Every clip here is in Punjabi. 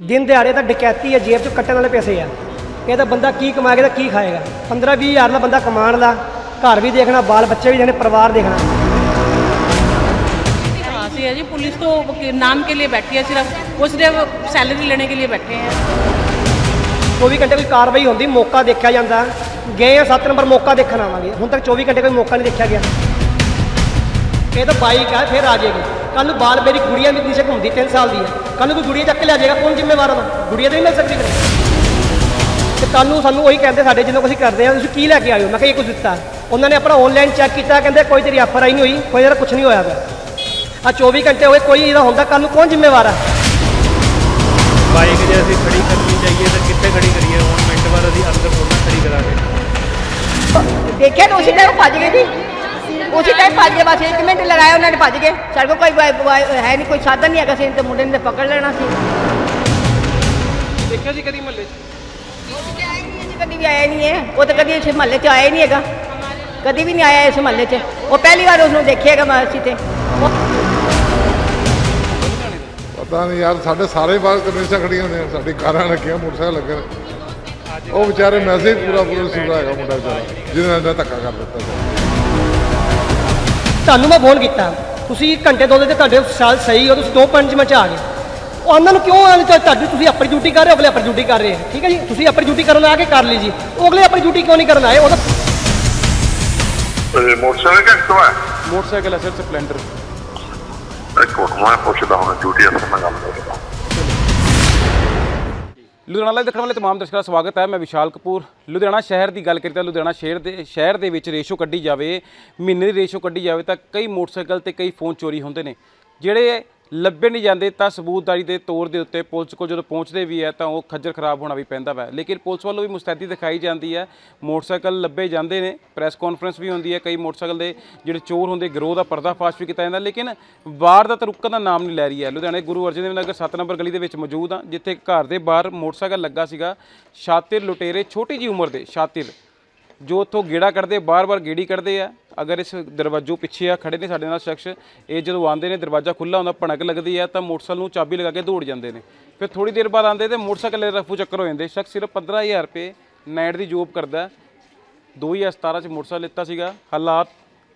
ਦਿਨ ਦਿਹਾੜੇ ਤਾਂ ਡਕੈਤੀ ਹੈ ਜੇਬ ਚੋਂ ਕੱਟਣ ਵਾਲੇ ਪੈਸੇ ਆ ਇਹ ਤਾਂ ਬੰਦਾ ਕੀ ਕਮਾਏਗਾ ਤਾਂ ਕੀ ਖਾਏਗਾ 15 20 ਹਜ਼ਾਰ ਦਾ ਬੰਦਾ ਕਮਾਉਣ ਦਾ ਘਰ ਵੀ ਦੇਖਣਾ ਬਾਲ ਬੱਚੇ ਵੀ ਦੇਖਣੇ ਪਰਿਵਾਰ ਦੇਖਣਾ हाँ से है जी पुलिस तो नाम के लिए बैठी है सिर्फ वो सिर्फ सैलरी लेने के लिए बैठे हैं 24 ਘੰਟੇ ਕੋਈ ਕਾਰਵਾਈ ਹੁੰਦੀ ਮੌਕਾ ਦੇਖਿਆ ਜਾਂਦਾ ਗਏ ਆ 7 ਨੰਬਰ ਮੌਕਾ ਦੇਖਣ ਆਵਾਂਗੇ ਹੁਣ ਤੱਕ 24 ਘੰਟੇ ਕੋਈ ਮੌਕਾ ਨਹੀਂ ਦੇਖਿਆ ਗਿਆ ਇਹ ਤਾਂ ਬਾਈਕ ਹੈ ਫਿਰ ਆ ਜਾਏਗੀ ਕੱਲ ਨੂੰ ਬਾਲ ਮੇਰੀ ਗੁੜੀਆ ਵੀ ਨੀਚੇ ਘੁੰਮਦੀ 3 ਸਾਲ ਦੀ ਹੈ। ਕੱਲ ਨੂੰ ਕੋਈ ਗੁੜੀਆ ਚੱਕ ਕੇ ਲੈ ਜਾਏਗਾ ਕੌਣ ਜ਼ਿੰਮੇਵਾਰ ਹੈ ਗੁੜੀਆ ਤਾਂ ਨਹੀਂ ਮਿਲ ਸਕਦੀ ਫਿਰ। ਤੇ ਕੱਲ ਨੂੰ ਸਾਨੂੰ ਉਹੀ ਕਹਿੰਦੇ ਸਾਡੇ ਜਿਹਨੂੰ ਅਸੀਂ ਕਰਦੇ ਆ ਤੁਸੀਂ ਕੀ ਲੈ ਕੇ ਆਏ ਹੋ? ਮੈਂ ਕਿਹਾ ਇਹ ਕੁਝ ਦਿੱਤਾ। ਉਹਨਾਂ ਨੇ ਆਪਣਾ ਆਨਲਾਈਨ ਚੈੱਕ ਕੀਤਾ ਕਹਿੰਦੇ ਕੋਈ ਤੇਰੀ ਆਫਰ ਆਈ ਨਹੀਂ ਹੋਈ ਕੋਈ ਤੇਰਾ ਕੁਝ ਨਹੀਂ ਹੋਇਆ ਪਿਆ ਆ 24 ਘੰਟੇ ਹੋਏ ਕੋਈ ਇਹਦਾ ਹੁੰਦਾ ਕੱਲ ਨੂੰ ਕੌਣ ਜ਼ਿੰਮੇਵਾਰ ਹੈ ਬਾਈਕ ਜੇ ਅਸੀਂ ਖੜੀ ਕਰਨੀ ਚਾਹੀਏ ਤਾਂ ਕਿੱਥੇ ਖੜੀ ਕਰੀਏ? ਹੁਣ ਮਿੰਟ ਬਾਅਦ ਅਸੀਂ ਅੰਦਰ ਥੋੜਾ ਖੜੀ ਕਰਾਂਗੇ। ਦੇਖਿਆ ਤਾਂ ਉਸੇ ਟਾਈਮ ਭੱਜ ਗਏ ਜੀ? ਉਸੇ ਟਾਈਮ ਭੱਜ ਗਏ ਬਸ 1 ਮਿੰਟ ਲਗਾਇਆ ਉਹਨਾਂ ਨੇ ਭੱਜ ਗਏ। ਸਾਡੇ ਕੋਲ ਕੋਈ ਵਾ- ਵਾ- ਹੈ ਨਹੀਂ ਕੋਈ ਸਾਧਨ ਨਹੀਂ ਹੈਗਾ ਸੀ ਤੇ ਮੁੰਡੇ ਨੇ ਤਾਂ ਪਕੜ ਲੈਣਾ ਸੀ। ਦੇਖਿਆ ਜੀ ਕਦੀ ਮਹੱਲੇ 'ਚ? ਕਦੀ ਵੀ ਆਇਆ ਨਹੀਂ ਹੈ। ਉਹ ਤਾਂ ਕਦੀ ਇਸ ਮਹੱਲੇ 'ਚ ਆਇਆ ਹੀ ਨਹੀਂ ਹੈਗਾ। ਕਦੀ ਵੀ ਨਹੀਂ ਆਇਆ ਇਸ ਮਹੱਲੇ 'ਚ। ਉਹ ਪਹਿਲੀ ਵਾਰ ਉਸਨੂੰ ਦੇਖਿਆਗਾ ਮੈਂ ਅਸੀਂ ਤੇ। ਉਹ- ਪਤਾ ਨਹੀਂ ਯਾਰ ਸਾਡੇ ਸਾਰੇ ਬਾਹਰ ਕਮਿਸ਼ਨ ਖੜੀਆਂ ਨੇ। ਸਾਡੀ ਕਾਰਾਂ ਲੱਗੀਆਂ ਮੋਟਰਸਾਈਕਲ ਲੱਗੇ ਨੇ। ਉਹ ਵਿਚਾਰੇ ਮੈਸੇਜ ਪੂਰਾ ਪੂਰਾ ਹੈਗਾ ਮੁੰਡਾ ਵਿਚਾਰਾ ਜਿਹਨੇ ਨਾਲ ਧੱਕਾ ਕਰ ਦਿੱਤਾ। ਸੀ ਤੁਹਾਨੂੰ ਮੈਂ ਫੋਨ ਕੀਤਾ। ਤੁਸੀਂ ਘੰਟੇ ਦੋ ਦੇ ਤੁਹਾਡੇ ਸਾਲ ਸਹੀ ਹੋ ਤੁਸੀਂ ਦੋ ਪੰਜ ਮਿੰਟ 'ਚ ਆ ਗਏ ਉਹ ਉਹਨਾਂ ਨੂੰ ਕਿਉਂ ਆਣ ਤੁਹਾਡੀ ਤੁਸੀਂ ਆਪਣੀ ਡਿਊਟੀ ਕਰ ਰਹੇ ਹੋ ਅਗਲੇ ਆਪਣੀ ਡਿਊਟੀ ਕਰ ਰਹੇ ਹੈ ਠੀਕ ਹੈ ਜੀ? ਤੁਸੀਂ ਆਪਣੀ ਡਿਊਟੀ ਕਰਨ ਆ ਕੇ ਕਰ ਲਈ ਜੀ। ਉਹ ਅਗਲੇ ਆਪਣੀ ਡਿਊਟੀ ਕਿਉਂ ਨਹੀਂ ਕਰਨ ਆਏ? ਉਹ ਤਾਂ ਤੇ ਮੋਟਰਸਾਈਕਲ ਕਿੱਥੋਂ ਹੈ? ਮੋਟਰਸਾਈਕਲ ਹੈ ਸਰ ਸਪਲੈਂਡਰ। ਇੱਕ ਮਿੰਟ ਮੈਂ ਪੁੱਛਦਾ ਹੁਣ ਡਿਊਟੀ ਅਫਸਰ ਨਾਲ ਗੱਲ ਕਰਦਾ। ਲੁਧਿਆਣਾ ਲਾਈਵ ਦੇਖਣ ਵਾਲੇ ਤਮਾਮ ਦਰਸ਼ਕਾਂ ਦਾ ਸਵਾਗਤ ਹੈ। ਮੈਂ ਵਿਸ਼ਾਲ ਕਪੂਰ। ਲੁਧਿਆਣਾ ਸ਼ਹਿਰ ਦੀ ਗੱਲ ਕਰੀਏ ਤਾਂ ਲੁਧਿਆਣਾ ਸ਼ਹਿਰ ਦੇ ਸ਼ਹਿਰ ਦੇ ਵਿੱਚ ਰੇਸ਼ੋ ਕੱਢੀ ਜਾਵੇ, ਮਹੀਨੇ ਦੀ ਰੇਸ਼ੋ ਕੱਢੀ ਜਾਵੇ ਤਾਂ ਕਈ ਮੋਟਰਸਾਈਕਲ ਤੇ ਕਈ ਫੋਨ ਚੋਰੀ ਹੁੰਦੇ ਨੇ। ਜਿਹੜੇ ਲੱਭੇ ਨਹੀਂ ਜਾਂਦੇ ਤਾਂ ਸਬੂਤਦਾਰੀ ਦੇ ਤੌਰ ਦੇ ਉੱਤੇ ਪੁਲਿਸ ਕੋਲ ਜਦੋਂ ਪਹੁੰਚਦੇ ਵੀ ਹੈ ਤਾਂ ਉਹ ਖੱਜਰ ਖਰਾਬ ਹੋਣਾ ਵੀ ਪੈਂਦਾ ਵਾ। ਲੇਕਿਨ ਪੁਲਿਸ ਵੱਲੋਂ ਵੀ ਮੁਸਤੈਦੀ ਦਿਖਾਈ ਜਾਂਦੀ ਹੈ। ਮੋਟਰਸਾਈਕਲ ਲੱਭੇ ਜਾਂਦੇ ਨੇ, ਪ੍ਰੈਸ ਕਾਨਫਰੰਸ ਵੀ ਹੁੰਦੀ ਹੈ। ਕਈ ਮੋਟਰਸਾਈਕਲ ਦੇ ਜਿਹੜੇ ਚੋਰ ਹੁੰਦੇ, ਗਰੋਹ ਦਾ ਪਰਦਾਫਾਸ਼ ਵੀ ਕੀਤਾ ਜਾਂਦਾ। ਲੇਕਿਨ ਵਾਰਦਾਤ ਰੁਕਣ ਦਾ ਨਾਮ ਨਹੀਂ ਲੈ ਰਹੀ ਹੈ। ਲੁਧਿਆਣੇ ਗੁਰੂ ਅਰਜਨ ਦੇਵ ਨਗਰ 7 ਨੰਬਰ ਗਲੀ ਦੇ ਵਿੱਚ ਮੌਜੂਦ ਹਾਂ, ਜਿੱਥੇ ਘਰ ਦੇ ਬਾਹਰ ਮੋਟਰਸਾਈਕਲ ਲੱਗਾ ਸੀਗਾ। ਸ਼ਾਤਿਰ ਲੁਟੇਰੇ, ਛੋਟੀ ਜੀ ਉਮਰ ਦੇ ਸ਼ਾਤਿਰ ਜੋ ਉੱਥੋਂ ਗੇੜਾ ਕੱਢਦੇ ਬਾਰ-ਬਾਰ ਗੇੜੀ ਕੱਢਦੇ ਆ ਅਗਰ ਇਸ ਦਰਵਾਜ਼ੋਂ ਪਿੱਛੇ ਆ ਖੜੇ ਨੇ ਸਾਡੇ ਨਾਲ ਸ਼ਖਸ ਇਹ ਜਦੋਂ ਆਉਂਦੇ ਨੇ ਦਰਵਾਜ਼ਾ ਖੁੱਲਾ ਹੁੰਦਾ ਭਣਕ ਲੱਗਦੀ ਆ ਤਾਂ ਮੋਟਰਸਾਈਕਲ ਨੂੰ ਚਾਬੀ ਲਗਾ ਕੇ ਦੌੜ ਜਾਂਦੇ ਨੇ। ਫਿਰ ਥੋੜੀ ਦੇਰ ਬਾਅਦ ਆਉਂਦੇ ਤੇ ਮੋਟਰਸਾਈਕਲ ਦੇ ਰਫੂ ਚੱਕਰ ਹੋ ਜਾਂਦੇ। ਸ਼ਖਸ ਸਿਰਫ 15000 ਰੁਪਏ ਨਾਈਟ ਦੀ ਜੋਬ ਕਰਦਾ। ਹੈ। 2017 ਚ ਮੋਟਰਸਾਈਕਲ ਲਿੱਤਾ ਸੀਗਾ। ਹਾਲਾਤ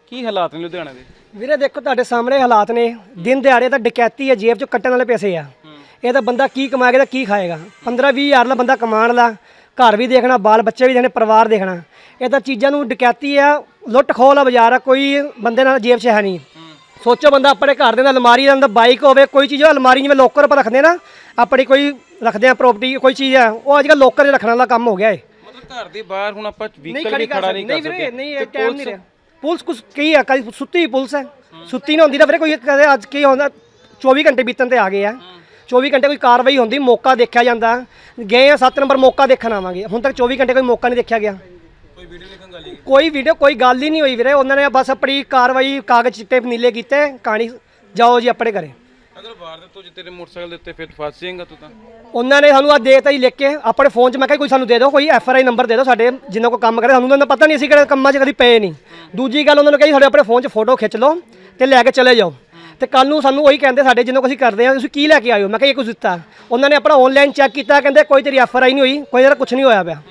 ਕੀ ਹਾਲਾਤ ਨੇ ਲੁਧਿਆਣੇ ਦੇ? ਵੀਰੇ ਦੇਖੋ ਤੁਹਾਡੇ ਸਾਹਮਣੇ ਹਾਲਾਤ ਨੇ। ਦਿਨ ਦਿਹਾੜੇ ਤਾਂ ਡਕੈਤੀ ਹੈ ਜੇਬ ਚੋਂ ਕੱਟਣ ਵਾਲੇ ਪੈਸੇ ਆ। ਇਹ ਤਾਂ ਬੰਦਾ ਕੀ ਕਮਾਏਗਾ ਤਾਂ ਕੀ ਖਾਏਗਾ? 15 20 ਹਜ਼ਾਰ ਦਾ ਬੰਦਾ ਕਮਾਉਣ ਦਾ ਘਰ ਵੀ ਦੇਖਣਾ ਬਾਲ ਬੱਚੇ ਵੀ ਦੇਖਣੇ ਪਰਿਵਾਰ ਦੇਖਣਾ। ਇਹ ਤਾਂ ਚੀਜ਼ਾਂ ਨੂੰ ਡਕੈਤੀ ਆ ਲੁੱਟ ਖੋਹ ਆ ਬਾਜ਼ਾਰ ਆ ਕੋਈ ਬੰਦੇ ਨਾਲ ਜੇਬ 'ਚ ਹੈ ਨਹੀਂ। ਸੋਚੋ ਬੰਦਾ ਆਪਣੇ ਘਰ ਦੇ ਅੰਦਰ ਅਲਮਾਰੀ ਦੇ ਅੰਦਰ ਬਾਈਕ ਹੋਵੇ ਕੋਈ ਚੀਜ਼ ਅਲਮਾਰੀ ਜਿਵੇਂ ਲੋਕਰ ਪਰ ਰੱਖਦੇ ਨਾ ਆਪਣੀ ਕੋਈ ਰੱਖਦੇ ਆ ਪ੍ਰਾਪਰਟੀ ਕੋਈ ਚੀਜ਼ ਆ ਉਹ ਅੱਜ ਕੱਲ੍ਹ ਲੋਕਰ 'ਚ ਰੱਖਣ ਵਾਲਾ ਕੰਮ ਹੋ ਗਿਆ ਏ। ਮਤਲਬ ਘਰ ਦੇ ਬਾਹਰ ਹੁਣ ਆਪਾਂ ਵਹੀਕਲ ਵੀ ਖੜਾ ਨਹੀਂ ਕਰ ਸਕਦੇ ਨਹੀਂ ਇਹ ਟਾਈਮ ਨਹੀਂ ਪੁਲਿਸ- ਰਿਹਾ। ਪੁਲਿਸ ਕੁਛ ਕੀ ਆ ਕਦੀ ਸੁੱਤੀ ਹੋਈ ਪੁਲਿਸ ਹੈ। ਸੁੱਤੀ ਨਹੀਂ ਹੁੰਦੀ ਤਾਂ ਵੀਰੇ ਕੋਈ ਕਦੇ ਅੱਜ ਕੀ ਹੁੰਦਾ 24 ਘੰਟੇ ਬੀਤਣ ਤੇ ਆ ਗਏ ਆ। 24 ਘੰਟੇ ਕੋਈ ਕਾਰਵਾਈ ਹੁੰਦੀ ਮੌਕਾ ਦੇਖਿਆ ਜਾਂਦਾ। ਗਏ ਆ 7 ਨੰਬਰ ਮੌਕਾ ਦੇਖਣ ਆਵਾਂਗੇ। ਹੁਣ ਤੱਕ 24 ਘੰਟੇ ਕੋਈ ਮੌਕਾ ਨਹੀਂ ਦੇਖਿਆ ਗਿਆ। ਕੋਈ ਵੀਡੀਓ ਕੋਈ ਗੱਲ ਹੀ ਨਹੀਂ ਹੋਈ ਵੀਰੇ। ਉਹਨਾਂ ਨੇ ਬਸ ਆਪਣੀ ਕਾਰਵਾਈ ਕਾਗਜ਼ ਚਿੱਟੇ ਨੀਲੇ ਕੀਤੇ ਕਹਾਣੀ ਜਾਓ ਜੀ ਆਪਣੇ ਘਰੇ। ਅਗਰ ਵਾਰਦਾਤ ਤੋਂ ਜੇ ਤੇਰੇ ਮੋਟਰਸਾਈਕਲ ਦੇ ਉੱਤੇ ਫਿਰ ਫਸ ਜਾਏਗਾ ਤੂੰ ਤਾਂ। ਉਹਨਾਂ ਨੇ ਸਾਨੂੰ ਆ ਦੇਤਾ ਹੀ ਲਿਖ ਕੇ। ਆਪਣੇ ਫੋਨ 'ਚ ਮੈਂ ਕਿਹਾ ਕੋਈ ਸਾਨੂੰ ਦੇ ਦਿਓ ਕੋਈ ਐਫ ਆਰ ਆਈ ਨੰਬਰ ਦੇ ਦਿਓ ਸਾਡੇ ਜਿੰਨਾ ਕੋ ਕੰਮ ਕਰੇ। ਸਾਨੂੰ ਉਹਨਾਂ ਦਾ ਪਤਾ ਨਹੀਂ ਅਸੀਂ ਕਿਹੜੇ ਕੰਮਾਂ 'ਚ ਕਦੀ ਪਏ ਨਹੀਂ। ਦੂਜੀ ਗੱਲ ਉਹਨਾਂ ਨੂੰ ਕਹੀ ਸਾਡੇ ਆਪਣੇ ਫੋਨ 'ਚ ਫੋਟੋ ਖਿੱਚ ਲਓ ਤੇ ਲੈ ਕੇ ਚਲੇ ਜਾਓ। ਤੇ ਕੱਲ ਨੂੰ ਸਾਨੂੰ ਉਹੀ ਕਹਿੰਦੇ ਸਾਡੇ ਜਿੰਨਾ ਕੋ ਅਸੀਂ ਕਰਦੇ ਆ ਤੁਸੀਂ ਕੀ ਲੈ ਕੇ ਹੋ? ਮੈਂ ਕਿਹਾ ਇਹ ਕੁਝ ਦਿੱਤਾ। ਉਹਨਾਂ ਨੇ ਆਪਣਾ ਆਨਲਾਈਨ ਚੈੱਕ ਕੀਤਾ ਕਹਿੰਦੇ ਕੋਈ ਤੇਰੀ ਐਫ ਆਰ ਆਈ ਨਹੀਂ ਹੋਈ ਕੋਈ ਤੇਰਾ ਕੁਝ ਨਹੀਂ ਹੋਇਆ ਪਿਆ।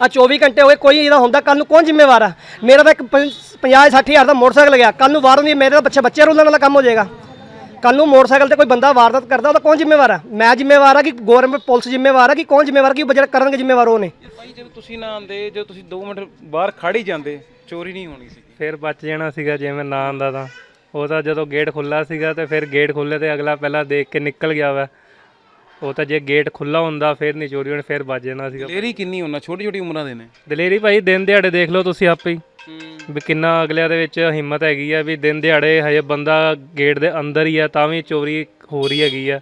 ਆ 24 ਘੰਟੇ ਹੋਏ ਕੋਈ ਇਹਦਾ ਹੁੰਦਾ ਕੱਲ ਨੂੰ ਕੌਣ ਜ਼ਿੰਮੇਵਾਰ ਆ? ਮੇਰਾ ਤਾਂ ਇੱਕ 50 60 ਹਜ਼ਾਰ ਦਾ ਮੋਟਰਸਾਈਕਲ ਗਿਆ ਕੱਲ ਨੂੰ ਵਾਰ ਹੁੰਦੀ ਮੇਰੇ ਤਾਂ ਬੱਚੇ ਬੱਚੇ ਰੋਲਣ ਵਾਲਾ ਕੰਮ ਹੋ ਜਾਏਗਾ। ਕੱਲ ਨੂੰ ਮੋਟਰਸਾਈਕਲ ਤੇ ਕੋਈ ਬੰਦਾ ਵਾਰਦਾਤ ਕਰਦਾ ਉਹਦਾ ਕੌਣ ਜ਼ਿੰਮੇਵਾਰ ਆ? ਮੈਂ ਜ਼ਿੰਮੇਵਾਰ ਆ ਕਿ ਗਵਰਨਮੈਂਟ ਪੁਲਿਸ ਜ਼ਿੰਮੇਵਾਰ ਆ ਕਿ ਕੌਣ ਜ਼ਿੰਮੇਵਾਰ ਕਿ ਉਹ ਜਿਹੜਾ ਕਰਨਗੇ ਜ਼ਿੰਮੇਵਾਰ ਉਹ ਨੇ? ਭਾਈ ਜਦੋਂ ਤੁਸੀਂ ਨਾ ਆਂਦੇ ਜਦੋਂ ਤੁਸੀਂ 2 ਮਿੰਟ ਬਾਹਰ ਖੜ ਹੀ ਜਾਂਦੇ ਚੋਰੀ ਨਹੀਂ ਹੋਣੀ ਸੀ ਫਿਰ ਬਚ ਜਾਣਾ ਸੀਗਾ ਜੇ ਮੈਂ ਨਾ ਆਂਦਾ ਤਾਂ। ਉਹ ਤਾਂ ਜਦੋਂ ਗੇਟ ਖੁੱਲਾ ਸੀਗਾ ਤੇ ਫਿਰ ਗੇਟ ਖੁੱਲੇ ਤੇ ਅਗਲਾ ਪਹਿਲਾਂ ਦੇਖ ਕੇ ਨਿਕਲ ਗਿਆ ਵਾ। ਉਹ ਤਾਂ ਜੇ ਗੇਟ ਖੁੱਲਾ ਹੁੰਦਾ ਫਿਰ ਨਹੀਂ ਚੋਰੀ ਹੋਣੀ ਫਿਰ ਬਚ ਜਾਣਾ ਸੀਗਾ। ਲੇਰੀ ਕਿੰਨੀ ਹੋਣਾ ਛੋਟੀ ਛੋਟੀ ਉਮਰਾਂ ਦੇ ਨੇ? ਦਲੇਰੀ ਭਾਈ ਦਿਨ ਦਿਹਾੜੇ ਦੇਖ ਲਓ ਤੁਸੀਂ ਆਪੇ ਹੀ। ਵੀ ਕਿੰਨਾ ਅਗਲਿਆਂ ਦੇ ਵਿੱਚ ਹਿੰਮਤ ਹੈਗੀ ਆ ਵੀ ਦਿਨ ਦਿਹਾੜੇ ਹਜੇ ਬੰਦਾ ਗੇਟ ਦੇ ਅੰਦਰ ਹੀ ਆ ਤਾਂ ਵੀ ਚੋਰੀ ਹੋ ਰਹੀ ਹੈਗੀ ਆ।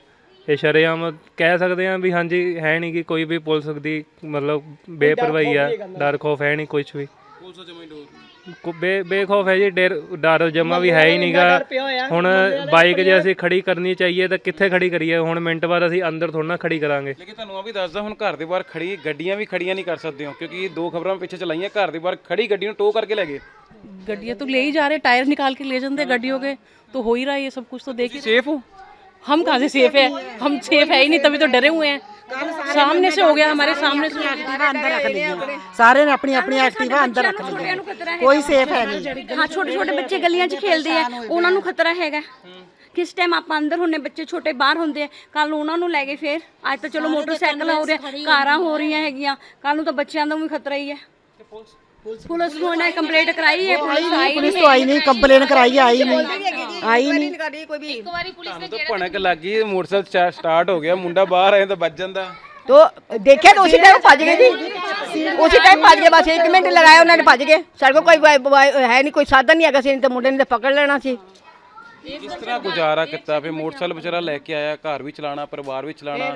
ਇਹ ਸ਼ਰੇਆਮ ਕਹਿ ਸਕਦੇ ਆ ਵੀ ਹਾਂਜੀ ਹੈ ਨਹੀਂ ਕਿ ਕੋਈ ਵੀ ਪੁਲਿਸ ਦੀ ਮਤਲਬ ਬੇਪਰਵਾਹੀ ਆ ਡਰ ਖੋਫ ਹੈ ਨਹੀਂ ਕੁਝ ਵੀ। ਪੁਲਿਸ ਜਮੇ ਡੋਰ ਕੋ- ਬੇ ਬੇਖੌਫ ਹੈ ਜੀ ਡਰ ਡਰ ਜਮਾ ਵੀ ਹੈ ਹੀ ਨਹੀਂਗਾ ਹੁਣ ਬਾਈਕ ਜੇ ਅਸੀਂ ਖੜੀ ਕਰਨੀ ਚਾਹੀਏ ਤਾਂ ਕਿੱਥੇ ਖੜੀ ਕਰੀਏ ਹੁਣ ਮਿੰਟ ਬਾਅਦ ਅਸੀਂ ਅੰਦਰ ਥੋੜਾ ਨਾ ਖੜੀ ਕਰਾਂਗੇ ਲੇਕਿਨ ਤੁਹਾਨੂੰ ਆ ਵੀ ਦੱਸਦਾ ਹੁਣ ਘਰ ਦੇ ਬਾਹਰ ਖੜੀ ਗੱਡੀਆਂ ਵੀ ਖੜੀਆਂ ਨਹੀਂ ਕਰ ਸਕਦੇ ਹੋ ਕਿਉਂਕਿ ਇਹ ਦੋ ਖਬਰਾਂ ਪਿੱਛੇ ਚਲਾਈਆਂ ਘਰ ਦੇ ਬਾਹਰ ਖੜੀ ਗੱਡੀ ਨੂੰ ਟੋ ਕਰਕੇ ਲੈ ਗਏ गड्डियाँ तो ले ही जा रहे टायर निकाल के ले जाते हैं गाड़ियों के तो हो ही रहा है ये सब कुछ तो देख ही ਸੇਫ ਹੋ हम कहाँ से सेफ है हम सेफ है ही नहीं तभी तो डरे हुए हैं सामने से हो गया हमारे सामने से हो गया। ਐਕਟਿਵਾ ਅੰਦਰ ਰੱਖ ਲਈਆਂ ਸਾਰੇ ਨੇ ਆਪਣੀ ਆਪਣੀ ਐਕਟਿਵਾ ਅੰਦਰ ਰੱਖ ਲਈਆਂ ਕੋਈ ਸੇਫ ਹੈ ਨਹੀਂ ਹਾਂ ਛੋਟੇ ਛੋਟੇ ਬੱਚੇ ਗਲੀਆਂ 'ਚ ਖੇਲਦੇ ਆ ਉਹਨਾਂ ਨੂੰ ਖਤਰਾ ਹੈਗਾ ਕਿਸ ਟਾਈਮ ਆਪਾਂ ਅੰਦਰ ਹੁੰਨੇ ਬੱਚੇ ਛੋਟੇ ਬਾਹਰ ਹੁੰਦੇ ਆ ਕੱਲ ਨੂੰ ਉਹਨਾਂ ਨੂੰ ਲੈ ਗਏ ਫੇਰ ਅੱਜ ਤਾਂ ਚਲੋ ਮੋਟਰਸਾਈਕਲ ਹੋ ਰਿਹਾ ਕਾਰਾਂ ਹੋ ਰਹੀਆਂ ਹੈਗੀਆਂ ਕੱਲ ਨੂੰ ਤਾਂ ਬੱਚਿਆਂ ਦਾ ਵੀ ਖਤਰਾ ਹੀ ਹੈ ਪੁਲਿਸ ਨੂੰ ਇਹਨਾਂ ਕੰਪਲੇਂਟ ਕਰਾਈ ਹੈ ਪੁਲਿਸ ਆਈ ਪੁਲਿਸ ਤੋਂ ਆਈ ਨਹੀਂ ਕੰਪਲੇਨ ਕਰਾਈ ਆਈ ਨਹੀਂ ਆਈ ਨਹੀਂ ਨਹੀਂ ਕਰ ਰਹੀ ਕੋਈ ਵੀ ਤੁਹਾਨੂੰ ਤਾਂ ਭਣਕ ਲੱਗ ਗਈ ਮੋਟਰਸਾਈਕਲ ਸਟਾਰਟ ਹੋ ਗਿਆ ਮੁੰਡਾ ਬਾਹਰ ਆਇਆ ਤਾਂ ਵੱਜ ਜਾਂਦਾ तो देखे तो उसी टाइम भज गए जी उसी टाइम भज गए बस एक मिनट लगाया उन्होंने भज गए साढ़े को कोई वा- वा- है नहीं कोई साधन नहीं है किसी ने तो मुंडे ने तो पकड़ लेना सी ਕਿਸ ਤਰ੍ਹਾਂ ਗੁਜ਼ਾਰਾ ਕੀਤਾ ਫਿਰ ਮੋਟਰਸਾਈਕਲ ਵਿਚਾਰਾ ਲੈ ਕੇ ਆਇਆ ਘਰ ਵੀ ਚਲਾਣਾ ਪਰਿਵਾਰ ਵੀ ਚਲਾਣਾ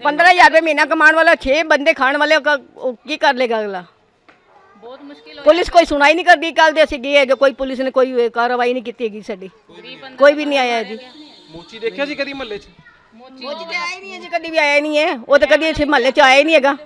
पंद्रह हजार रुपये महीना कमाने वाला छह बंदे खाने वाले का वो की कर लेगा अगला बहुत मुश्किल पुलिस कोई सुनाई नहीं करती कल दे ਅਸੀਂ ਗਏ ਜੋ ਕੋਈ ਪੁਲਿਸ ਨੇ ਕੋਈ ਕਾਰਵਾਈ ਨਹੀਂ ਕੀਤੀ ਹੈਗੀ ਸਾਡੀ ਕੋਈ ਵੀ ਨਹੀਂ ਆਇਆ ਜੀ ਮੋਚੀ ਦੇਖਿਆ ਸੀ ਕਦੀ ਮਹੱਲੇ 'ਚ ਮੋਚੀ ਤੇ ਆਇਆ ਹੀ ਨਹੀਂ ਹੈ ਜੀ ਕਦੀ ਵੀ ਆਇਆ ਨਹੀਂ ਹੈ ਉਹ ਤਾਂ ਕਦੀ ਇਸ ਮਹੱਲੇ 'ਚ ਆਇਆ ਹੀ ਨਹੀਂ ਹੈਗਾ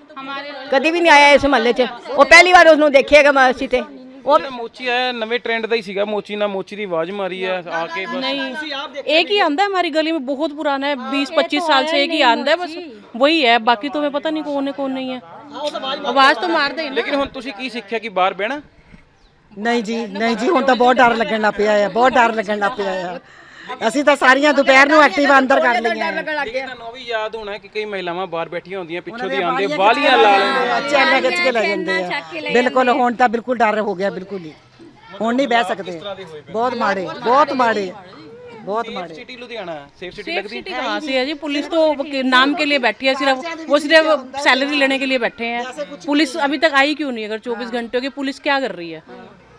ਕਦੀ ਵੀ ਨਹੀਂ ਆਇਆ ਇਸ ਮਹੱਲੇ 'ਚ ਉਹ ਪਹਿਲੀ ਵਾਰ ਉਹਨੂੰ ਦੇਖਿਆਗਾ ਮੈਂ ਅਸੀਂ ਤੇ ਉਹ ਜਿਹੜਾ ਮੋਚੀ ਆਇਆ ਨਵੇਂ ਟ੍ਰੈਂਡ ਦਾ ਹੀ ਸੀਗਾ ਮੋਚੀ ਨਾਲ ਮੋਚੀ ਦੀ ਆਵਾਜ਼ ਮਾਰੀ ਹੈ ਆ ਕੇ ਬਸ नहीं एक ही आंदा है हमारी गली में बहुत पुराना है बीस पच्चीस साल से एक ही आंदा है बस वही है बाकी तो हमें पता नहीं कौन है कौन नहीं है ਆਵਾਜ਼ ਤਾਂ ਮਾਰਦੇ ਹੀ ਨਾ। ਲੇਕਿਨ ਹੁਣ ਤੁਸੀਂ ਕੀ ਸਿੱਖਿਆ ਕਿ ਬਾਹਰ ਬਹਿਣਾ? ਨਹੀਂ ਜੀ ਨਹੀਂ ਜੀ ਹੁਣ ਤਾਂ ਬਹੁਤ ਡਰ ਲੱਗਣ ਲੱਗ ਪਿਆ ਆ ਬਹੁਤ ਡਰ ਲੱਗਣ ਲੱਗ ਪਿਆ ਆ। ਅਸੀਂ ਤਾਂ ਸਾਰੀਆਂ ਦੁਪਹਿਰ ਨੂੰ ਐਕਟਿਵ ਅੰਦਰ ਕਰ ਲਈਆਂ ਲੇਕਿਨ ਤੁਹਾਨੂੰ ਉਹ ਵੀ ਯਾਦ ਹੋਣਾ ਕਿ ਕਈ ਮਹਿਲਾਵਾਂ ਬਾਹਰ ਬੈਠੀਆਂ ਹੁੰਦੀਆਂ ਪਿੱਛੋਂ ਦੀ ਆਉਂਦੇ ਬਾਲੀਆਂ ਲਾ ਲੈਂਦੇ ਆ ਚੈਨਾ ਖਿੱਚ ਕੇ ਲੈ ਜਾਂਦੇ ਆ। ਬਿਲਕੁਲ ਹੁਣ ਤਾਂ ਬਿਲਕੁਲ ਡਰ ਹੋ ਗਿਆ ਬਿਲਕੁਲ ਹੀ। ਹੁਣ ਨਹੀਂ ਬਹਿ ਸਕਦੇ। ਬਹੁਤ ਮਾੜੇ ਬਹੁਤ ਮਾੜੇ। ਬਹੁਤ ਮਾੜੇ city Ludhiana safe city safe ਲੱਗਦੀ सिटी कहाँ से है जी पुलिस तो नाम के लिए बैठी है सिर्फ वो सिर्फ सैलरी लेने के लिए बैठे हैं पुलिस अभी तक आई क्यों नहीं अगर 24 घंटे की पुलिस क्या कर रही है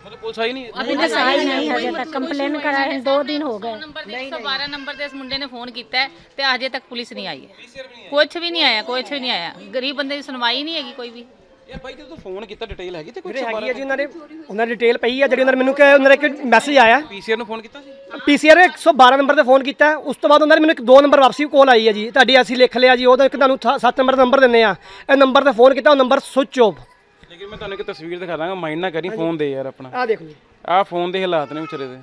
ਮਤਲਬ ਪੁਲਿਸ ਆਈ ਨਹੀਂ ਪੁਲਿਸ ਆਈ ਨਹੀਂ ਹਜੇ ਤੱਕ ਕੰਪਲੇਨ ਕਰਾਏ ਦੋ ਦਿਨ ਹੋ ਗਏ ਨੰਬਰ ਤੇ 112 ਨੰਬਰ ਤੇ ਇਸ ਮੁੰਡੇ ਨੇ ਫੋਨ ਕੀਤਾ ਹੈ ਤੇ ਅਜੇ ਤੱਕ ਪੁਲਿਸ ਨਹੀਂ ਆਈ ਹੈ ਕੁਝ ਵੀ ਨਹੀਂ ਆਇਆ ਕੁਝ ਵੀ ਨਹੀਂ ਆਇਆ ਗਰੀਬ ਬੰਦੇ ਦੀ ਸੁਣਵਾਈ ਨਹੀਂ ਹੈਗੀ ਕੋਈ ਵੀ ਯਾਰ ਬਾਈ ਜਦੋਂ ਫੋਨ ਕੀਤਾ ਡਿਟੇਲ ਹੈਗੀ ਤੇ ਕੁਝ ਵੀਰੇ ਹੈਗੀ ਹੈ ਜੀ ਉਹਨਾਂ ਨੇ ਉਹਨਾਂ ਦੀ ਡਿਟੇਲ ਪਈ ਹੈ ਜਿਹੜੀ ਉਹਨਾਂ ਨੇ ਮੈਨੂੰ ਕਿ ਉਹਨਾਂ ਦਾ ਇੱਕ ਮੈਸੇਜ ਆਇਆ। ਪੀਸੀਆਰ ਨੂੰ ਫੋਨ ਕੀਤਾ ਸੀ? ਪੀਸੀਆਰ 112 ਨੰਬਰ ਤੇ ਫੋਨ ਕੀਤਾ। ਹੈ। ਉਸ ਤੋਂ ਬਾਅਦ ਉਹਨਾਂ ਨੇ ਮੈਨੂੰ ਇੱਕ ਦੋ ਨੰਬਰ ਵਾਪਸੀ ਕਾਲ ਆਈ ਹੈ ਜੀ। ਤੁਹਾਡੀ ਅਸੀਂ ਲਿਖ ਲਿਆ ਜੀ ਉਹਦਾ ਇੱਕ ਤੁਹਾਨੂੰ 7 ਨੰਬਰ ਦਾ ਨੰਬਰ ਦਿੰਨੇ ਆ। ਇਹ ਨੰਬਰ ਤੇ ਫੋਨ ਕੀਤਾ ਉਹ ਨੰਬਰ ਸੁਚ ਆਫ ਲੇਕਿਨ ਮੈਂ ਤੁਹਾਨੂੰ ਇੱਕ ਤਸਵੀਰ ਦਿਖਾ ਦਾਂਗਾ ਮਾਈਂਡ ਨਾ ਕਰੀ ਫੋਨ ਦੇ ਯਾਰ ਆਪਣਾ। ਆ ਦੇਖੋ ਜੀ। ਆਹ ਫੋਨ ਦੇ ਹਾਲਾਤ ਨੇ ਵਿਚਾਰੇ ਦੇ।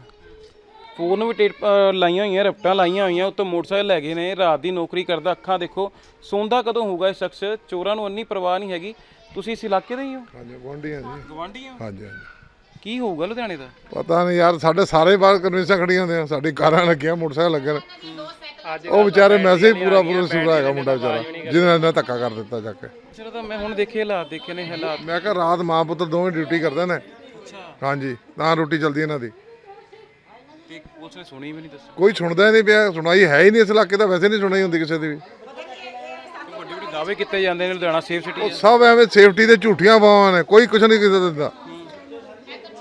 ਫੋਨ ਨੂੰ ਵੀ ਟੇਪ ਅਹ ਲਾਈਆਂ ਹੋਈਆਂ ਰਪਟਾਂ ਲਾਈਆਂ ਹੋਈਆਂ ਉੱਤੇ ਮੋਟਰਸਾਈਕਲ ਲੈ ਗਏ ਨੇ ਰਾਤ ਦੀ ਨੌਕਰੀ ਕਰਦਾ ਅੱਖਾਂ ਦੇਖੋ। ਸੌਂਦਾ ਕਦੋਂ ਹੋਊਗਾ ਇਹ ਸ਼ਖਸ? ਚੋਰਾਂ ਨੂੰ ਇੰਨੀ ਪਰਵਾਹ ਨਹੀਂ ਹੈਗੀ। ਤੁਸੀਂ ਇਸ ਇਲਾਕੇ ਦੇ ਹੀ ਹੋ? ਹਾਂਜੀ ਗੁਆਂਢੀ ਹਾਂ ਜੀ। ਗਵਾਂਢੀ ਹੋ? ਹਾਂਜੀ ਹਾਂਜੀ। ਕੀ ਹੋਊਗਾ ਲੁਧਿਆਣੇ ਦਾ? ਪਤਾ ਨਹੀਂ ਯਾਰ ਸਾਡੇ ਸਾਰੇ ਬਾਹਰ ਕਨਵੈਂਸਾਂ ਖੜੀਆਂ ਹੁੰਦੀਆਂ ਸਾਡੀ ਕਾਰਾਂ ਲੱਗੀਆਂ ਮੋਟਰਸਾਈਕਲ ਲੱਗੇ ਨੇ। ਉਹ ਵਿਚਾਰੇ ਮੈਸੇਜ ਪੂਰਾ ਪੂਰਾ ਸੂਰਾ ਹੈਗਾ ਮੁੰਡਾ ਵਿਚਾਰਾ ਜਿਹਨੇ ਇਹਨਾਂ ਧੱਕਾ ਕਰ ਦਿੱਤਾ ਜਾ ਕੇ। ਚਲੋ ਤਾਂ ਮੈਂ ਹੁਣ ਦੇਖੇ ਹਾਲਾਤ ਦੇਖੇ ਨੇ ਹਾਲਾਤ। ਮੈਂ ਕਿਹਾ ਰਾਤ ਮਾਂ ਪੁੱਤ ਦੋਵੇਂ ਡਿਊਟੀ ਕਰਦੇ ਨੇ। ਹਾਂਜੀ ਤਾਂ ਰੋਟੀ ਚੱਲਦੀ ਇਹਨਾਂ ਦੀ। ਤੇ ਪੁਲਿਸ ਨੇ ਸੁਣੀ ਵੀ ਨਹੀਂ ਦੱਸੋ? ਕੋਈ ਸੁਣਦਾ ਹੀ ਨਹੀਂ ਪਿਆ ਸੁਣਾਈ ਹੈ ਹੀ ਨਹੀਂ ਇਸ ਇਲਾਕੇ ਦਾ ਵੈਸੇ ਨਹੀਂ ਸੁਣਾਈ ਹੁੰਦੀ ਕਿਸੇ ਦੀ ਵੀ। ਦਾਅਵੇ ਕੀਤੇ ਜਾਂਦੇ ਨੇ ਲੁਧਿਆਣਾ ਸੇਫ ਸਿਟੀ ਉਹ ਸਭ ਐਵੇਂ ਸੇਫਟੀ ਦੇ ਝੂਠੀਆਂ ਬਾਵਾਂ ਨੇ ਕੋਈ ਕੁਝ ਨਹੀਂ ਕਿਸੇ ਦਾ ਦਿੰਦਾ।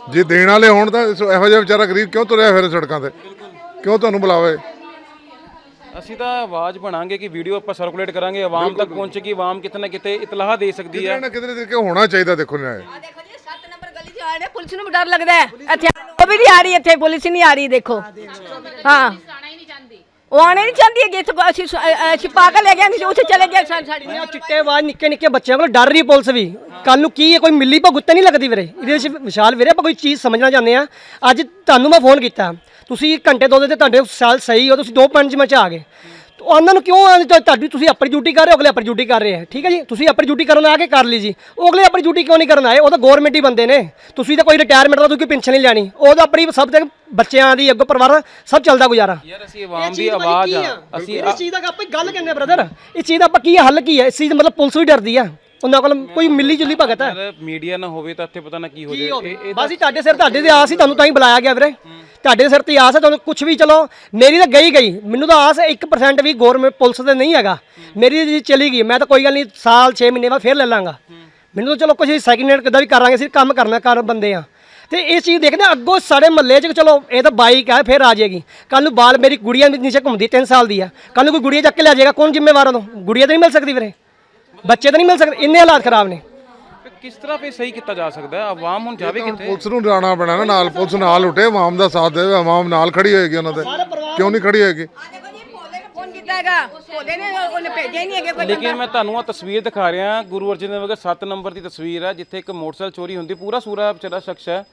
ਜੇ ਦੇਣ ਵਾਲੇ ਹੋਣ ਤਾਂ ਇਸ- ਇਹੋ ਜਿਹਾ ਵਿਚਾਰਾ ਗਰੀਬ ਕਿਉਂ ਤੁਰਿਆ ਫਿਰ ਸੜਕਾਂ ਤੇ? ਕਿਉਂ ਤੁਹਾਨੂੰ ਬੁਲਾਵੇ? ਅਸੀਂ ਤਾਂ ਆਵਾਜ਼ ਬਣਾਂਗੇ ਕਿ ਵੀਡੀਓ ਆਪਾਂ ਸਰਕੂਲੇਟ ਕਰਾਂਗੇ ਆਵਾਮ ਤੱਕ ਪਹੁੰਚੇਗੀ ਆਵਾਮ ਕਿਤੇ ਨਾ ਕਿਤੇ ਇਤਲਾਹ ਦੇ ਸਕਦੀ ਕਿਤੇ ਹੈ। ਨਾ ਕਿਤੇ ਤਰੀਕੇ ਹੋਣਾ ਚਾਹੀਦਾ ਦੇਖੋ ਨਿਆਂ ਦੇਖੋ ਜੀ 7 ਨੰਬਰ ਗਲੀ 'ਚ ਆਏ ਨੇ ਪੁਲਿਸ ਨੂੰ ਵੀ ਡਰ ਲੱਗਦਾ ਹੈ। ਇੱਥੇ ਉਹ ਵੀ ਨਹੀਂ ਆ ਰਹੀ ਇੱਥੇ ਪੁਲਿਸ ਨਹੀਂ ਆ ਰਹੀ ਦੇਖੋ। ਹਾਂ। ਉਹ ਆਣੇ ਨਹੀਂ ਚਾਹੁੰਦੀ ਹੈਗੀ, ਇੱਥੇ ਅਸੀਂ ਅਸੀਂ ਪਾਗਲ ਲੈ ਗਏ ਨਹੀਂ ਉੱਥੇ ਚਲੇ ਗਏ। ਸਾ- ਸਾਡੀ ਇਹ ਚਿੱਟੇ ਆਵਾਜ਼ ਨਿੱਕੇ ਨਿੱਕੇ ਬੱਚਿਆਂ ਕੋਲ ਡਰ ਰਹੀ ਪੁਲਿਸ ਵੀ। ਕੱਲ ਨੂੰ ਕੀ ਹੈ, ਕੋਈ ਮਿੱਲੀ ਭਗੁੱਤੇ ਨਹੀਂ ਲੱਗਦੀ ਵੀਰੇ। ਇਹਦੇ ਵਿੱਚ ਵਿਸ਼ਾਲ ਵੀਰੇ, ਆਪਾਂ ਕੋਈ ਚੀਜ਼ ਸਮਝਣਾ ਚਾਹੁੰਦੇ ਆ ਅੱਜ ਤੁਹਾਨੂੰ ਮੈਂ ਫੋਨ ਕੀਤਾ। ਤੁਸੀਂ ਘੰਟੇ ਦੋ ਦੇ ਤੇ ਤੁਹਾਡੇ ਸਾਲ ਸਹੀ ਹੋ, ਤੁਸੀਂ ਦੋ ਪੰਜ ਮਿੰਟ ਚ ਆ ਗਏ। ਤਾਂ ਉਹਨਾਂ ਨੂੰ ਕਿਉਂ ਆਉਣ ਦਿੱਤਾ? ਤੁਹਾਡੀ ਤੁਸੀਂ ਆਪਣੀ ਡਿਊਟੀ ਕਰ ਰਹੇ ਹੋ ਅਗਲੇ ਆਪਣੀ ਡਿਊਟੀ ਕਰ ਰਹੇ ਆ ਠੀਕ ਹੈ ਜੀ? ਤੁਸੀਂ ਆਪਣੀ ਡਿਊਟੀ ਕਰਨ ਆ ਕੇ ਕਰ ਲਈ ਜੀ। ਉਹ ਅਗਲੇ ਆਪਣੀ ਡਿਊਟੀ ਕਿਉਂ ਨਹੀਂ ਕਰਨ ਆਏ? ਉਹ ਤਾਂ ਗਵਰਨਮੈਂਟ ਹੀ ਬੰਦੇ ਨੇ। ਤੁਸੀਂ ਤਾਂ ਕੋਈ ਰਿਟਾਇਰਮੈਂਟ ਦਾ ਤੁਸੀਂ ਕੋਈ ਪੈਨਸ਼ਨ ਨਹੀਂ ਲੈਣੀ। ਉਹ ਤਾਂ ਆਪਣੀ ਸਭ ਤੱਕ ਬੱਚਿਆਂ ਦੀ ਅੱਗੋਂ ਪਰਿਵਾਰ ਸਭ ਚੱਲਦਾ ਗੁਜ਼ਾਰਾ। ਯਾਰ ਅਸੀਂ ਆਵਾਮ ਦੀ ਆਵਾਜ਼ ਆ। ਅਸੀਂ ਇਸ ਚੀਜ਼ ਦਾ ਆਪਾਂ ਗੱਲ ਕਹਿੰਦੇ ਬ੍ਰਦਰ ਇਸ ਚੀਜ਼ ਦਾ ਆਪਾਂ ਕੀ ਹੱਲ ਕੀ ਹੈ ਇਸ ਚੀਜ਼ ਮਤਲਬ ਪੁਲਿਸ ਵੀ ਡਰਦੀ ਆ। ਉਹਨਾਂ ਕੋਲ ਕੋਈ ਮਿਲੀ ਜੁਲੀ ਭਗਤ ਹੈ? ਮੀਡੀਆ ਨਾ ਹੋਵੇ ਤਾਂ ਇੱਥੇ ਪਤਾ ਨਾ ਕੀ ਹੋ ਕੀ ਜਾਏ। ਹੋਵੇ? ਬਸ ਹੀ ਤੁਹਾਡੇ ਸਿਰ ਤੁਹਾਡੇ ਤੇ ਆਸ ਹੀ ਤੁਹਾਨੂੰ ਤਾਂ ਹੀ ਬੁਲਾਇਆ ਗਿਆ ਵੀਰੇ। ਤੁਹਾਡੇ ਸਿਰ ਤੇ ਆਸ ਹੈ ਤੁਹਾਨੂੰ ਕੁਝ ਵੀ ਚਲੋ ਮੇਰੀ ਤਾਂ ਗਈ ਗਈ। ਮੈਨੂੰ ਤਾਂ ਆਸ 1% ਵੀ ਗਵਰਨਮੈਂਟ ਪੁਲਿਸ ਤੇ ਨਹੀਂ ਹੈਗਾ। ਮੇਰੀ ਜੀ ਚਲੀ ਗਈ ਮੈਂ ਤਾਂ ਕੋਈ ਗੱਲ ਨਹੀਂ ਸਾਲ 6 ਮਹੀਨੇ ਬਾਅਦ ਫੇਰ ਲੈ ਲਾਂਗਾ। ਮੈਨੂੰ ਤਾਂ ਚਲੋ ਕੁਝ ਸੈਕਿੰਡ ਹੈਂਡ ਕਿੱਦਾਂ ਵੀ ਕਰਾਂਗੇ ਅਸੀਂ ਕੰਮ ਕਰਨਾ ਕਰ ਬੰਦੇ ਆ। ਤੇ ਇਹ ਚੀਜ਼ ਦੇਖਦੇ ਹਾਂ, ਅੱਗੋਂ ਸਾਡੇ ਮਹੱਲੇ 'ਚ ਚਲੋ ਇਹ ਤਾਂ ਬਾਈਕ ਹੈ ਫੇਰ ਆ ਜਾਏਗੀ। ਕੱਲ ਨੂੰ ਬਾਲ ਮੇਰੀ ਗੁੜੀਆ ਵੀ ਨੀਚੇ ਘੁੰਮਦੀ 3 ਸਾਲ ਦੀ ਆ। ਕੱਲ ਨੂੰ ਕੋਈ ਗੁੜੀਆ ਚੱਕ ਕੇ ਲੈ ਜਾਏਗਾ ਕੌਣ ਜ਼ਿੰਮੇਵਾਰ ਉਹਨੂੰ? ਗੁੜੀਆ ਤਾਂ ਨਹੀਂ ਮਿਲ ਸਕਦੀ ਵੀਰੇ। ਬੱਚੇ ਤਾਂ ਨਹੀਂ ਮਿਲ ਸਕਦੇ ਇੰਨੇ ਹਾਲਾਤ ਖਰਾਬ ਨੇ। ਕਿਸ ਤਰ੍ਹਾਂ ਫੇ ਸਹੀ ਕੀਤਾ ਜਾ ਸਕਦਾ ਹੈ? ਆਵਾਮ ਹੁਣ ਜਾਵੇ ਹੁਣ ਕਿੱਥੇ? ਪੁਲਿਸ ਨੂੰ ਜਾਣਾ ਪੈਣਾ ਨਾ ਨਾਲ ਪੁਲਿਸ ਨਾਲ ਉਠੇ ਆਵਾਮ ਦਾ ਸਾਥ ਦੇਵੇ ਆਵਾਮ ਨਾਲ ਖੜੀ ਹੋਏਗੀ ਉਹਨਾਂ ਦੇ। ਕਿਉਂ ਨਹੀਂ ਖੜੀ ਹੋਏਗੀ? ਦੇਖੋ ਜੀ ਭੋਲੇ ਨੇ ਫੋਨ ਕੀਤਾ ਹੈਗਾ। ਭੋਲੇ ਨੇ ਉਹਨੇ ਭੇਜਿਆ ਹੀ ਨਹੀਂ ਹੈਗਾ ਕੋਈ ਲੇਕਿਨ ਮੈਂ ਤੁਹਾਨੂੰ ਆ ਤਸਵੀਰ ਦਿਖਾ ਰਿਹਾ ਗੁਰੂ ਅਰਜਨ ਦੇਵ ਨਗਰ 7 ਨੰਬਰ ਦੀ ਤਸਵੀਰ ਹੈ ਜਿੱਥੇ ਇੱਕ ਮੋਟਰਸਾਈਕਲ ਚੋਰੀ ਹੁੰਦੀ ਪੂਰਾ ਸੂਰਾ ਵਿਚਾਰਾ ਸ਼ਖਸ ਹੈ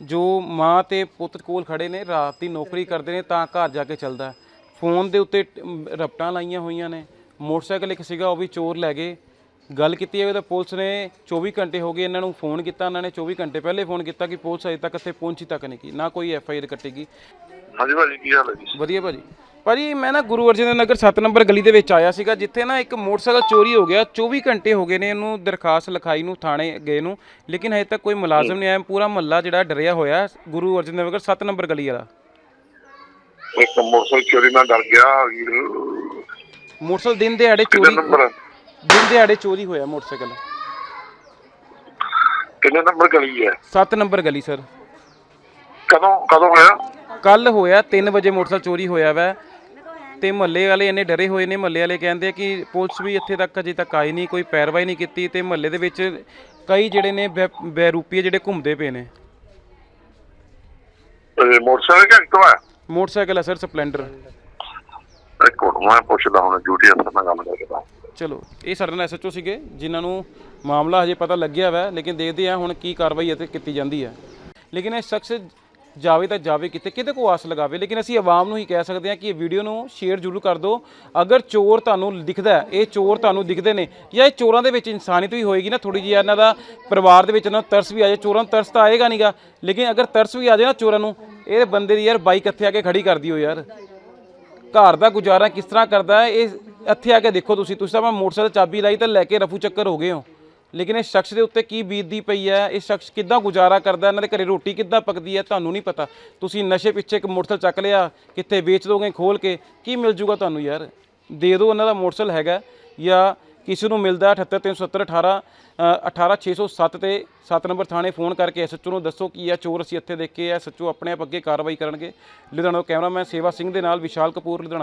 ਜੋ ਮਾਂ ਤੇ ਪੁੱਤ ਕੋਲ ਖੜੇ ਨੇ ਰਾਤ ਦੀ ਨੌਕਰੀ ਕਰਦੇ ਨੇ ਤਾਂ ਘਰ ਜਾ ਕੇ ਚੱਲਦਾ। ਫੋਨ ਦੇ ਉੱਤੇ ਟ- ਰਪਟਾਂ ਲਾਈਆਂ ਹੋਈਆਂ ਨੇ। ਮੋਟਰਸਾਈਕਲ ਇੱਕ ਸੀਗਾ ਉਹ ਵੀ ਚੋਰ ਲੈ ਗਏ। ਗੱਲ ਕੀਤੀ ਹੈ ਤਾਂ ਪੁਲਿਸ ਨੇ 24 ਘੰਟੇ ਹੋ ਗਏ ਇਹਨਾਂ ਨੂੰ ਫੋਨ ਕੀਤਾ ਇਹਨਾਂ ਨੇ 24 ਘੰਟੇ ਪਹਿਲੇ ਫੋਨ ਕੀਤਾ ਕਿ ਪੁਲਿਸ ਅਜੇ ਤੱਕ ਇੱਥੇ ਪਹੁੰਚੀ ਤੱਕ ਨਹੀਂ ਕੀ ਨਾ ਕੋਈ ਐਫ ਆਈ ਆਰ ਕੱਟੇਗੀ। ਹਾਂਜੀ ਭਾਜੀ ਕੀ ਹਾਲ ਹੈ ਜੀ? ਵਧੀਆ ਭਾਜੀ। ਭਾਜੀ ਮੈਂ ਨਾ ਗੁਰੂ ਅਰਜਨ ਦੇਵ ਨਗਰ 7 ਨੰਬਰ ਗਲੀ ਦੇ ਵਿੱਚ ਆਇਆ ਸੀਗਾ ਜਿੱਥੇ ਨਾ ਇੱਕ ਮੋਟਰਸਾਈਕਲ ਚੋਰੀ ਹੋ ਗਿਆ 24 ਘੰਟੇ ਹੋ ਗਏ ਨੇ ਇਹਨੂੰ ਦਰਖਾਸਤ ਲਿਖਾਈ ਨੂੰ ਥਾਣੇ ਗਏ ਨੂੰ ਲੇਕਿਨ ਹਜੇ ਤੱਕ ਕੋਈ ਮੁਲਾਜ਼ਮ ਨਹੀਂ ਆਇਆ ਪੂਰਾ ਮਹੱਲਾ ਜਿਹੜਾ ਡਰਿਆ ਹੋਇਆ ਗੁਰੂ ਅਰਜਨ ਦੇਵ ਨਗਰ 7 ਨੰਬਰ ਗਲੀ ਵਾਲਾ। ਇੱਕ ਮੋਟਰਸਾਈਕਲ ਚੋਰੀ ਨਾਲ ਡਰ ਗਿਆ ਮੋਟਰਸਾਈਕਲ ਦਿਨ ਦਿਹਾੜੇ ਕਿੰਨੇ ਚੋਰੀ ਨੰਬਰ ਦਿਨ ਦਿਹਾੜੇ ਚੋਰੀ ਹੋਇਆ ਮੋਟਰਸਾਈਕਲ। ਕਿੰਨੇ ਨੰਬਰ ਗਲੀ ਹੈ? 7 ਨੰਬਰ ਗਲੀ ਸਰ। ਕਦੋਂ ਕਦੋਂ ਹੋਇਆ? ਕੱਲ ਹੋਇਆ 3 ਵਜੇ ਮੋਟਰਸਾਈਕਲ ਚੋਰੀ ਹੋਇਆ ਵਾ। ਤੇ ਮਹੱਲੇ ਵਾਲੇ ਇੰਨੇ ਡਰੇ ਹੋਏ ਨੇ ਮਹੱਲੇ ਵਾਲੇ ਕਹਿੰਦੇ ਆ ਕਿ ਪੁਲਿਸ ਵੀ ਇੱਥੇ ਤੱਕ ਅਜੇ ਤੱਕ ਆਈ ਨਹੀਂ ਕੋਈ ਪੈਰਵਾਈ ਨਹੀਂ ਕੀਤੀ ਤੇ ਮਹੱਲੇ ਦੇ ਵਿੱਚ ਕਈ ਜਿਹੜੇ ਨੇ ਬੈਰੂਪੀਏ ਜਿਹੜੇ ਘੁੰਮਦੇ ਪਏ ਨੇ। ਮੋਟਰਸਾਈਕਲ ਕਿੱਥੋਂ ਮੋਟਰਸਾਈਕਲ ਹੈ ਸਰ ਸਪਲੈਂਡਰ। ਇੱਕ ਮਿੰਟ ਮੈਂ ਪੁੱਛਦਾ ਹੁਣ ਡਿਊਟੀ ਅਫਸਰ ਨਾਲ ਗੱਲ ਕਰਦਾ ਚਲੋ ਇਹ ਸਾਡੇ ਨਾਲ ਐਸਐਚਓ ਸੀਗੇ ਜਿਨ੍ਹਾਂ ਨੂੰ ਮਾਮਲਾ ਹਜੇ ਪਤਾ ਲੱਗਿਆ ਵਾ ਲੇਕਿਨ ਦੇਖਦੇ ਆ ਹੁਣ ਕੀ ਕਾਰਵਾਈ ਇੱਥੇ ਕੀਤੀ ਜਾਂਦੀ ਹੈ। ਲੇਕਿਨ ਇਹ ਸ਼ਖਸ ਜਾਵੇ ਤਾਂ ਜਾਵੇ ਕਿਤੇ ਕਿਤੇ ਕੋ ਆਸ ਲਗਾਵੇ? ਲੇਕਿਨ ਅਸੀਂ ਆਵਾਮ ਨੂੰ ਹੀ ਕਹਿ ਸਕਦੇ ਹਾਂ ਕਿ ਇਹ ਵੀਡੀਓ ਨੂੰ ਸ਼ੇਅਰ ਜ਼ਰੂਰ ਕਰ ਦਿਓ। ਅਗਰ ਚੋਰ ਤੁਹਾਨੂੰ ਦਿਖਦਾ ਹੈ, ਇਹ ਚੋਰ ਤੁਹਾਨੂੰ ਦਿਖਦੇ ਨੇ ਜਾਂ ਇਹ ਚੋਰਾਂ ਦੇ ਵਿੱਚ ਇਨਸਾਨੀਅਤ ਵੀ ਹੋਏਗੀ ਨਾ ਥੋੜੀ ਜਿਹੀ ਇਹਨਾਂ ਦਾ ਪਰਿਵਾਰ ਦੇ ਵਿੱਚ ਇਹਨਾਂ ਨੂੰ ਤਰਸ ਵੀ ਆ ਜਾਏ ਚੋਰਾਂ ਨੂੰ ਤਰਸ ਤਾਂ ਆਏਗਾ ਨਹੀਂਗਾ ਲੇਕਿਨ ਅਗਰ ਤਰਸ ਵੀ ਆ ਜਾਏ ਨਾ ਚੋਰਾਂ ਨੂੰ ਇਹ ਬੰਦੇ ਦੀ ਯਾਰ ਬਾਈਕ ਇੱਥੇ ਆ ਕੇ ਖੜੀ ਕਰਦੀ ਹੋ ਯਾਰ। ਘਰ ਦਾ ਗੁਜ਼ਾਰਾ ਕਿਸ ਤਰ੍ਹਾਂ ਕਰਦਾ ਹੈ, ਇਹ ਇੱਥੇ ਆ ਕੇ ਦੇਖੋ ਤੁਸੀਂ। ਤੁਸੀਂ ਤਾਂ ਮੈਂ ਮੋਟਰਸਾਈਕਲ ਚਾਬੀ ਲਾਈ ਤਾਂ ਲੈ ਕੇ ਰਫੂ ਚੱਕਰ ਹੋ ਗਏ ਹੋ। ਲੇਕਿਨ ਇਹ ਸ਼ਖਸ ਦੇ ਉੱਤੇ ਕੀ ਬੀਤਦੀ ਪਈ ਹੈ, ਇਹ ਸ਼ਖਸ ਕਿੱਦਾਂ ਗੁਜ਼ਾਰਾ ਕਰਦਾ ਇਹਨਾਂ ਦੇ ਘਰੇ ਰੋਟੀ ਕਿੱਦਾਂ ਪਕਦੀ ਹੈ, ਤੁਹਾਨੂੰ ਨਹੀਂ ਪਤਾ। ਤੁਸੀਂ ਨਸ਼ੇ ਪਿੱਛੇ ਇੱਕ ਮੋਟਰਸਾਈਕਲ ਚੱਕ ਲਿਆ, ਕਿੱਥੇ ਵੇਚ ਦੋਗੇ ਖੋਲ ਕੇ, ਕੀ ਮਿਲ ਜੂਗਾ ਤੁਹਾਨੂੰ ਯਾਰ? ਦੇ ਦਿਓ ਉਹਨਾਂ ਦਾ ਮੋਟਰਸਾਈਕਲ ਹੈਗਾ ਜਾਂ ਕਿਸੇ ਨੂੰ ਮਿਲਦਾ 78370 18 ਅ, 18607 ਤੇ 7 ਨੰਬਰ ਥਾਣੇ ਫੋਨ ਕਰਕੇ ਐਸਐਚਓ ਨੂੰ ਦੱਸੋ ਕੀ ਆ ਚੋਰ ਅਸੀਂ ਇੱਥੇ ਦੇਖੇ ਆ ਐਸਐਚਓ ਆਪਣੇ ਆਪ ਅੱਗੇ ਕਾਰਵਾਈ ਕਰਨਗੇ। ਲੁਧਿਆਣਾ ਤੋਂ ਕੈਮਰਾਮੈਨ ਸੇਵਾ ਸਿੰਘ ਦੇ ਨਾਲ ਵਿਸ਼ਾਲ ਕਪੂਰ ਲੁਧਿਆਣਾ